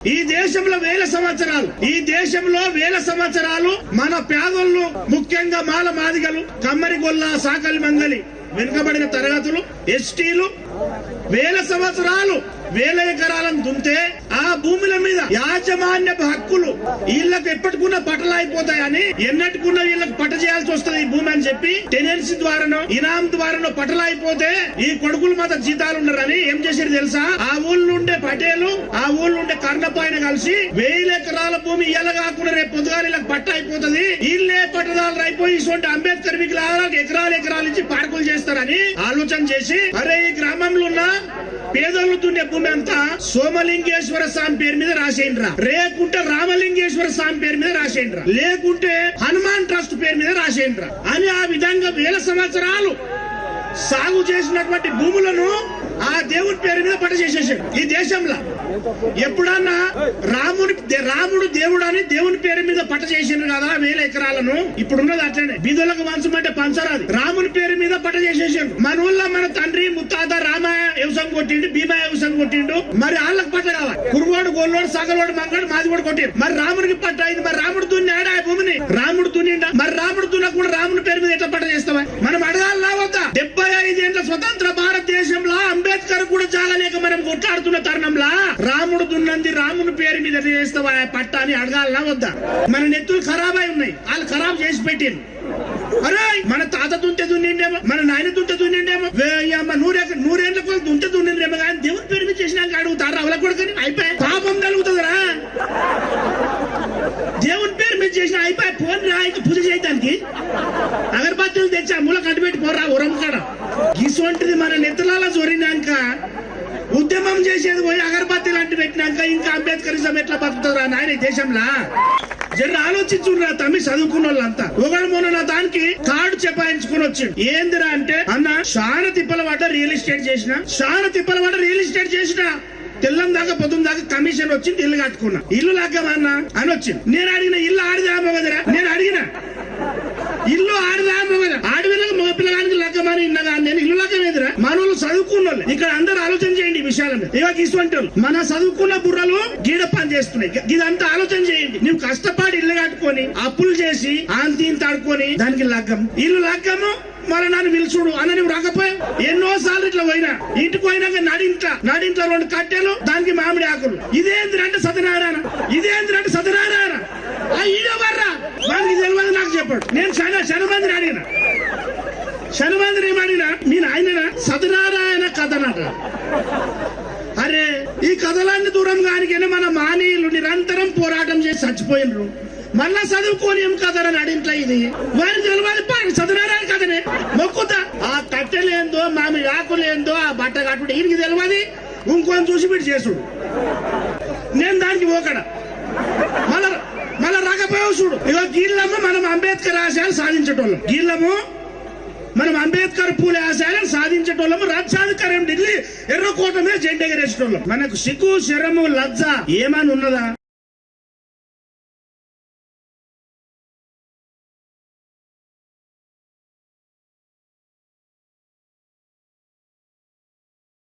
ఈ దేశంలో వేల సంవత్సరాలు ఈ దేశంలో వేల సంవత్సరాలు మన పేదోళ్ళు ముఖ్యంగా మాల మాదిగలు కమ్మరిగొల్ల సాకలి మంగలి వెనుకబడిన తరగతులు ఎస్టీలు వేల సంవత్సరాలు వేల ఎకరాలను దుంతే యాజమాన్య హక్కులు వీళ్ళకి ఎప్పటికున్న పట్టలు అయిపోతాయని ఎన్నటికున్న వీళ్ళకి పట చేయాల్సి వస్తుంది ఈ భూమి అని చెప్పి టెనెన్సీ ద్వారానో ఇనాం ద్వారానో పట్టలు అయిపోతే ఈ కొడుకులు మాత్రం జీతాలు ఉన్నారని ఏం చేశారు తెలుసా? ఆ ఊళ్ళో ఉండే పటేలు ఆ ఊళ్ళో ఉండే కర్ణపాయన కలిసి వేల ఎకరాల భూమి ఇయ్యాల కాకుండా రేపు పొద్దుగా వీళ్ళకి పట్ట అయిపోతుంది. వీళ్ళే పట్టదాలు అయిపోయి ఇటువంటి అంబేద్కర్ మీకు ఎకరాలు ఎకరాలు ఇచ్చి పార్కులు చేస్తారని ఆలోచన చేసి అరే ఈ గ్రామంలో ఉన్న పేదలు దున్నే భూమి అంతా సోమలింగేశ్వర స్వామి పేరు మీద రాసేయండిరా. లేకుంటే రామలింగేశ్వర స్వామి పేరు మీద రాసేయండిరా. లేకుంటే హనుమాన్ ట్రస్ట్ పేరు మీద రాసేయండిరా. అని ఆ విధంగా వేల సంవత్సరాలు సాగు చేసినటువంటి భూములను ఆ దేవుడి పేరు మీద పట్ట చేసేసాడు. ఈ దేశంలో ఎప్పుడన్నా రాముడి రాముడు దేవుడు అని దేవుని పేరు మీద పట్ట చేసిండ్రు కదా వేల ఎకరాలను? ఇప్పుడు ఉన్నది అట్లనే మంచం అంటే పంచరాదు. రాముని పేరు మీద పట్ట చేసేసాడు. మన కొట్టిండు భీమా వ్యవసాయం కొట్టిండు. మరి వాళ్ళకి పట్ట కావాలి కురువాడు గోల్లోడు సగలోడు మంగడు మాది కూడా కొట్టిండు. మరి రాముడికి పట్ట అయింది. మరి రాముడు దున్నాడా ఆ భూమిని? రాముడు దున్నిండా? మరి రాముడు దున్నకుండా రాముడి పేరు మీద ఎట్లా పట్ట చేస్తావా? మనం అడగాలి రావద్దా డెబ్బై ఐదేళ్ళ స్వతంత్ర భారతదేశంలో అంబేద్కర్ కూడా చాలలేక మనం కొట్లాడుతున్న తరుణంలా రాముడు దున్నంది రాముని పేరు మీద చేస్తావా ఆ పట్ట అని అడగాలనా వద్దా? మన నెత్తులు ఖరాబ్ అయి ఉన్నాయి. వాళ్ళు ఖరాబ్ చేసి పెట్టిండు అరే మన తాత దుంతే దున్నిండేమో మన నాయన దుంతే దున్నిండేమో వేయమ్మ నూరే నూరేళ్ళ కూడా దుంతే దున్నిండ్రేమో కానీ దేవుని పేరు మీద చేసినాక అడుగుతారు అవల కొడుకని అయిపోయి పాపం కలుగుతుందిరా. దేవుని పేరు మీద చేసిన అయిపోయి ఫోన్ రా పూజ చేయడానికి అగరబత్తులు తెచ్చి ఆ మూల కట్టుబెట్టి పోరా ఉరం కాడ. ఇటువంటిది మన నెత్తలాల జోరినాక ఉద్యమం చేసేది పోయి అగరబత్తి లాంటి పెట్టినాక ఇంకా అంబేద్కరిజం ఎట్లా బతుకుతుందా నాయన దేశంలా దేశంలో? జర ఆలోచించురా తమ్మి చదువుకున్న వాళ్ళంతా ఒకడు మొన్న దానికి కార్డు చెపాయించుకుని వచ్చిండు. ఏందిరా అంటే అన్న శారతిప్పల తిప్పల రియల్ ఎస్టేట్ చేసిన శారతిప్పల తిప్పల రియల్ ఎస్టేట్ చేసిన. తెల్లం దాకా పొద్దున దాకా కమిషన్ వచ్చింది ఇల్లు కట్టుకున్నా. ఇల్లు లాగమన్నా అని వచ్చింది నేను అడిగిన ఇల్లు ఆడిదా మగదిరా నేను అడిగిన. ఇల్లు ఆడిదా మగద ఆడపిల్లకి మగ పిల్లగానికి లగ్గమని ఇన్నగా నేను ఇల్లు లగ్గమేదిరా మనోళ్ళు చదువుకున్న వాళ్ళు ఇక్కడ అందరూ ఆలోచన చేయండి ఈ మీద ఇవాళ ఇటువంటి వాళ్ళు. మన చదువుకున్న బుర్రలు గీడ పని చేస్తున్నాయి. ఇదంతా ఆలోచన చేయండి. నువ్వు కష్టపడి ఇల్లు కట్టుకొని అప్పులు చేసి ఆంతీని తాడుకొని దానికి లగ్గం. ఇల్లు లగ్గము. మరణాన్ని నన్ను పిలుచుడు. అన్న నువ్వు రాకపోయావు? ఎన్నో పోయినా ఇంటికి పోయినాక నడింట్ల నడింట్ల రెండు కట్టెలు దానికి మామిడి ఆకులు. ఇదేంద్రంటే సత్యనారాయణ? ఇదేంద్రంటే సత్యనారాయణ? ఆ బర్రా! వానికి తెలియదు నాకు చెప్పాడు. నేను శన శనమందిని అడిగిన. శనమందిని ఏమడిగినా మీ ఆయన సత్యనారాయణ కథనట. అరే ఈ కథలన్నీ దూరం కానికైనా మన మానీయులు నిరంతరం పోరాటం చేసి చచ్చిపోయినరు. మళ్ళా చదువుకొని ఏం కథరని అడింట్ల ఇది? వారికి తెలియదు పాడు అంటే కట్టుడు ఈయనకి తెలియదు ఇంకొని చూసి వీడు చేసుడు. నేను దానికి పోకడ. మళ్ళా మళ్ళా రాకపోయావు చూడు. ఇగో గీళ్ళమ్మ మనం అంబేద్కర్ ఆశయాలు సాధించేటోళ్ళం. గీళ్ళము మనం అంబేద్కర్ పూలే ఆశయాలను సాధించేటోళ్ళము రాజ్యాధికారం ఢిల్లీ ఎర్రకోట మీద జెండెగరేసేటోళ్ళం. మనకు సిగ్గు శరము లజ్జ ఏమని ఉన్నదా?